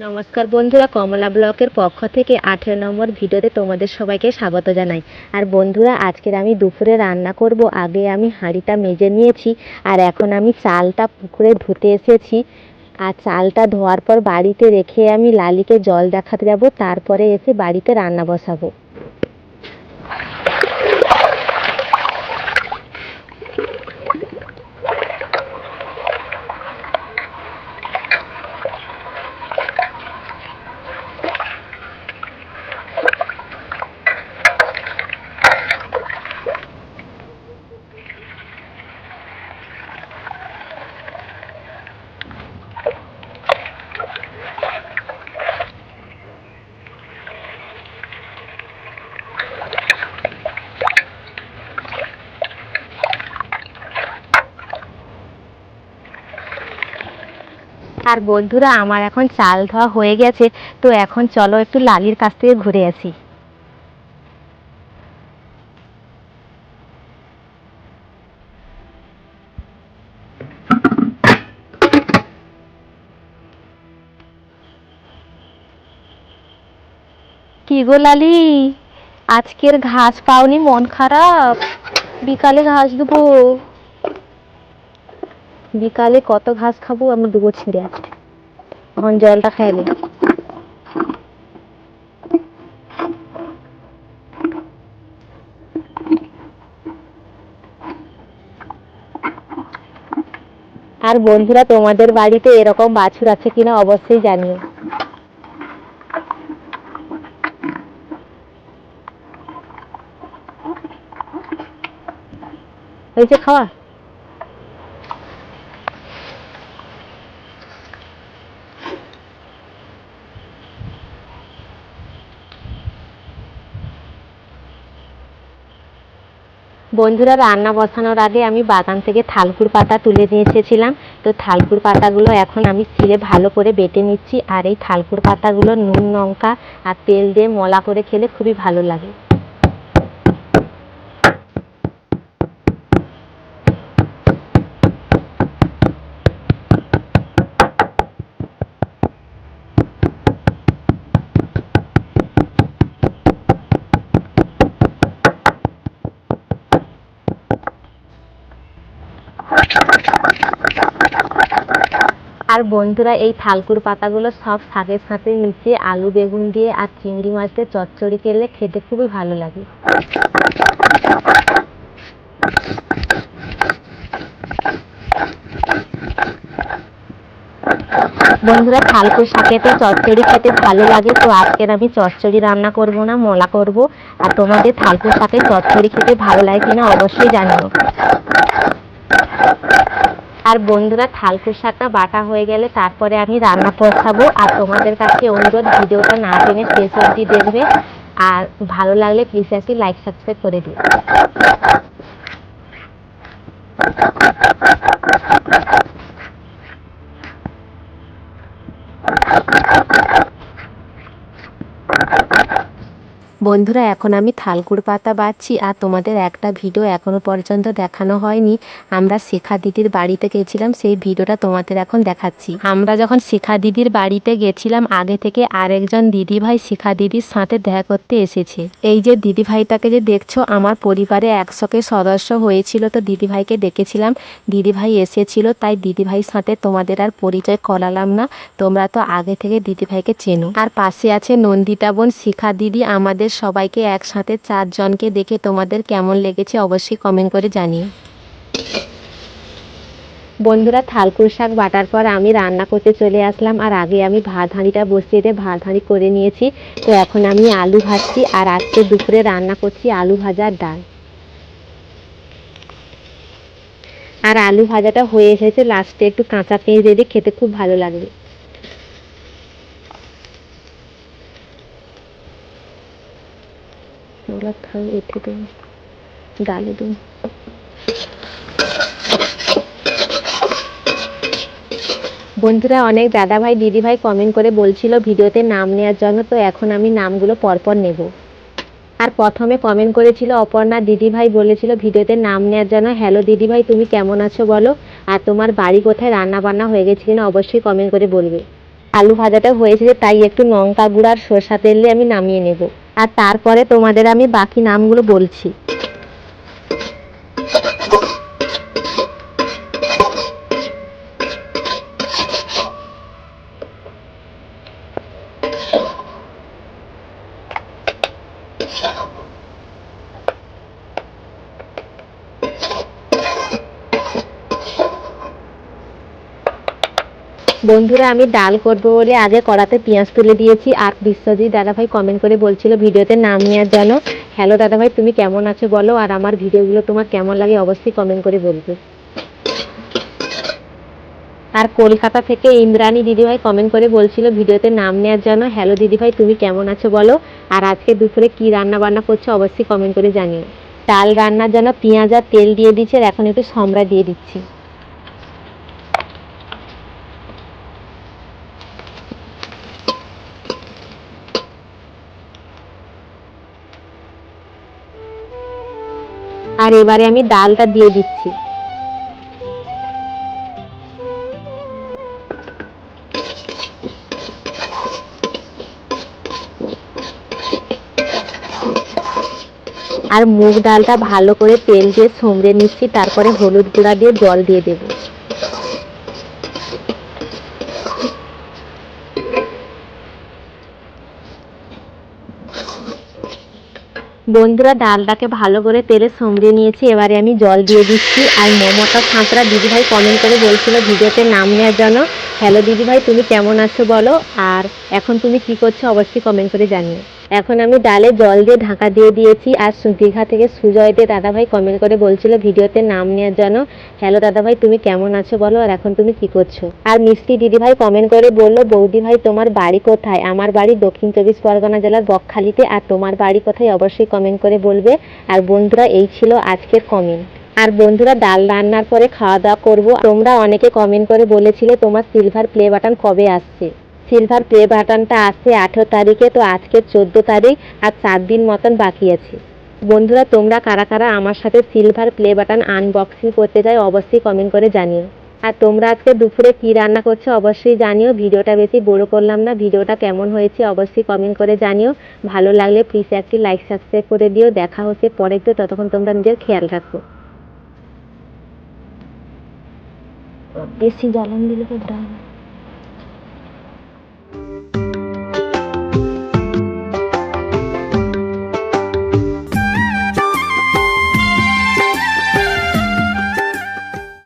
নমস্কার বন্ধুরা, কমলা ব্লকের পক্ষ থেকে আঠেরো নম্বর ভিডিওতে তোমাদের সবাইকে স্বাগত জানাই। আর বন্ধুরা, আজকের আমি দুপুরে রান্না করব। আগে আমি হাঁড়িটা মেজে নিয়েছি, আর এখন আমি চালটা পুকুরে ধুতে এসেছি। আর চালটা ধোয়ার পর বাড়িতে রেখে আমি লালিকে জল দেখাতে যাব, তারপরে এসে বাড়িতে রান্না বসাবো। আর বন্ধুরা, আমার এখন চাল ধোয়া হয়ে গেছে, তো এখন চলো একটু লালির কাছ থেকে ঘুরে আসি। কি গো লালি? আজকের ঘাস পাওনি, মন খারাপ। বিকালে ঘাস দেবো। বিকালে কত ঘাস খাব? আমি দেবো ছিঁড়ে আজকে এখন জলটা খাইলে আর বন্ধুরা, তোমাদের বাড়িতে এরকম বাছুর আছে কিনা অবশ্যই জানিও। হয়েছে খাওয়া। বন্ধুরা, রান্না বসানোর আগে আমি বাগান থেকে থালকুর পাতা তুলে নিয়ে এসেছিলাম। তো থালকুর পাতাগুলো এখন আমি ছিঁড়ে ভালো করে বেটে নিচ্ছি। আর এই থালকুর পাতাগুলো নুন লঙ্কা আর তেল দিয়ে মলা করে খেলে খুবই ভালো লাগে। আর বন্ধুরা, এই থালকুর পাতাগুলো সব শাকের সাথে মিশিয়ে আলু, বেগুন দিয়ে আর চিংড়ি মাছ দিয়ে চচ্চড়ি খেলে খেতে খুবই ভালো লাগে। বন্ধুরা, থালকুর শাকেতে চচ্চড়ি খেতে ভালো লাগে, তো আজকের আমি চচ্চড়ি রান্না করব না, মলা করব। আর তোমাদের থালকুর শাকে চচ্চড়ি খেতে ভালো লাগে কিনা অবশ্যই জানিও। আর বন্ধুরা থালকুর শাকটা বাটা হয়ে গেলে তারপরে আমি রান্না বসাবো আর তোমাদের কাছে অনুরোধ, ভিডিওটা না টেনে শেষ অবধি দেখবে। আর ভালো লাগলে প্লিজ একটি লাইক সাবস্ক্রাইব করে দিও। বন্ধুরা, এখন আমি থালকুর পাতা বাচ্ছি আর তোমাদের একটা ভিডিও এখনও পর্যন্ত দেখানো হয়নি। আমরা শেখা দিদির বাড়িতে গেছিলাম, সেই ভিডিওটা তোমাদের এখন দেখাচ্ছি। আমরা যখন শেখা দিদির বাড়িতে গেছিলাম, আগে থেকে আরেকজন দিদি ভাই শেখা দিদির সাথে দেখা করতে এসেছে। এই যে দিদি ভাইটাকে যে দেখছ, আমার পরিবারে একশোকে সদস্য হয়েছিল তো দিদি ভাইকে ডেকেছিলাম। দিদি ভাই এসেছিল, তাই দিদি ভাইয়ের সাথে তোমাদের আর পরিচয় করালাম না। তোমরা তো আগে থেকে দিদি ভাইকে চেনো। আর পাশে আছে নন্দিতা বোন, শিখা দিদি আমাদের সবাইকে একসাথে চারজনকে দেখে তোমাদের কেমন লেগেছে অবশ্যই কমেন্ট করে জানিও। বন্ধুরা থালকুর শাক বাটার পর আমি রান্না করতে চলে আসলাম আর আগে আমি ভাত হাঁড়িটা বসিয়ে দিয়ে ভাত হাঁড়ি করে নিয়েছি। তো এখন আমি আলু ভাজছি আর আজকে দুপুরে রান্না করছি আলু ভাজার ডাল। আর আলু ভাজাটা হয়ে এসেছে লাস্টে একটু কাঁচা পেঁয়াজ দিয়ে খেতে খুব ভালো লাগবে। থাক এঁঠে দেবো ডালে দেবো বন্ধুরা, অনেক দাদাভাই, দিদিভাই কমেন্ট করে বলছিল ভিডিওতে নাম নেওয়ার জন্য, তো এখন আমি নামগুলো পরপর নেব। আর প্রথমে কমেন্ট করেছিল অপর্ণা, দিদিভাই বলেছিল ভিডিওতে নাম নেওয়ার জন্য, হ্যালো দিদিভাই, তুমি কেমন আছো বলো? আর তোমার বাড়ি কোথায়? রান্না বান্না হয়ে গেছে কিনা? অবশ্যই কমেন্ট করে বলবে। আলু ভাজাটা হয়েছে তাই একটু লঙ্কা গুঁড়ো আর সরষা তেল দিয়ে আমি নামিয়ে নেব। আর তারপরে তোমাদের আমি বাকি নামগুলো বলছি। বন্ধুরা, আমি ডাল করব বলে আগে কড়াতে পেঁয়াজ তুলে দিয়েছি। আর বিশ্বজিৎ দাদাভাই কমেন্ট করে বলছিল, ভিডিওতে নাম নেওয়ার জন্য হ্যালো দাদাভাই, তুমি কেমন আছো বলো? আর আমার ভিডিওগুলো তোমার কেমন লাগে অবশ্যই কমেন্ট করে বলবে। আর কলকাতা থেকে ইন্দ্রাণী দিদিভাই কমেন্ট করে বলছিল, ভিডিওতে নাম নেওয়ার জন্য হ্যালো দিদিভাই, তুমি কেমন আছো বলো? আর আজকে দুপুরে কি রান্না বান্না করছ অবশ্যই কমেন্ট করে জানিও। ডাল রান্নার জন্য পেঁয়াজ আর তেল দিয়ে দিচ্ছে আর এখন একটু সম্রা দিয়ে দিচ্ছি। আর এবারে আমি ডালটা দিয়ে দিচ্ছি। আর মুগ ডালটা ভালো করে তেল দিয়ে সমড়ে নিচ্ছি, তারপরে হলুদ গুঁড়া দিয়ে জল দিয়ে দেব। বন্ধুরা, ডালটাকে ভালো করে তেলে সমড়ে নিয়েছি। এবারে আমি জল দিয়ে দিচ্ছি। আর মমতা সাঁতরা দিদিভাই কমেন্ট করে বলছিল ভিডিওতে নাম নেওয়ার জন্য। হ্যালো দিদিভাই, তুমি কেমন আছো বলো? আর এখন তুমি কি করছ অবশ্যই কমেন্ট করে জানিও। এখন আমি ডালে জল দিয়ে ঢাকা দিয়ে দিয়েছি আর দীঘা থেকে সুজয় দে দাদাভাই কমেন্ট করে বলছিল ভিডিওতে নাম নেওয়ার জন্য। হ্যালো দাদাভাই, তুমি কেমন আছো বলো? আর এখন তুমি কি করছ? আর মিষ্টি দিদিভাই কমেন্ট করে বলল বৌদি ভাই তোমার বাড়ি কোথায়? আমার বাড়ি দক্ষিণ চব্বিশ পরগনা জেলার বকখালিতে। আর তোমার বাড়ি কোথায়? অবশ্যই কমেন্ট করে বলবে। আর বন্ধুরা, এই ছিল আজকের কমেন্ট আর বন্ধুরা, ডাল রান্নার পরে খাওয়া দাওয়া করব। তোমরা অনেকে কমেন্ট করে বলেছিলে তোমার সিলভার প্লে বাটন কবে আসছে? সিলভার প্লে বাটনটা আসছে আঠেরো তারিখে, তো আজকে চোদ্দ তারিখ আর চার দিন মতন বাকি আছে। বন্ধুরা, তোমরা কারা কারা আমার সাথে সিলভার প্লে বাটন আনবক্সিং করতে চাই অবশ্যই কমেন্ট করে জানিও। আর তোমরা আজকে দুপুরে কি রান্না করছ, অবশ্যই জানিও। ভিডিওটা বেশি বড় করলাম না, ভিডিওটা কেমন হয়েছে অবশ্যই কমেন্ট করে জানিও। ভালো লাগলে প্লিজ একটি লাইক সাবস্ক্রাইব করে দিও। দেখা হচ্ছে পরে তো ততক্ষণ তোমরা নিজের খেয়াল রাখো। বেশি জ্বালান দিলে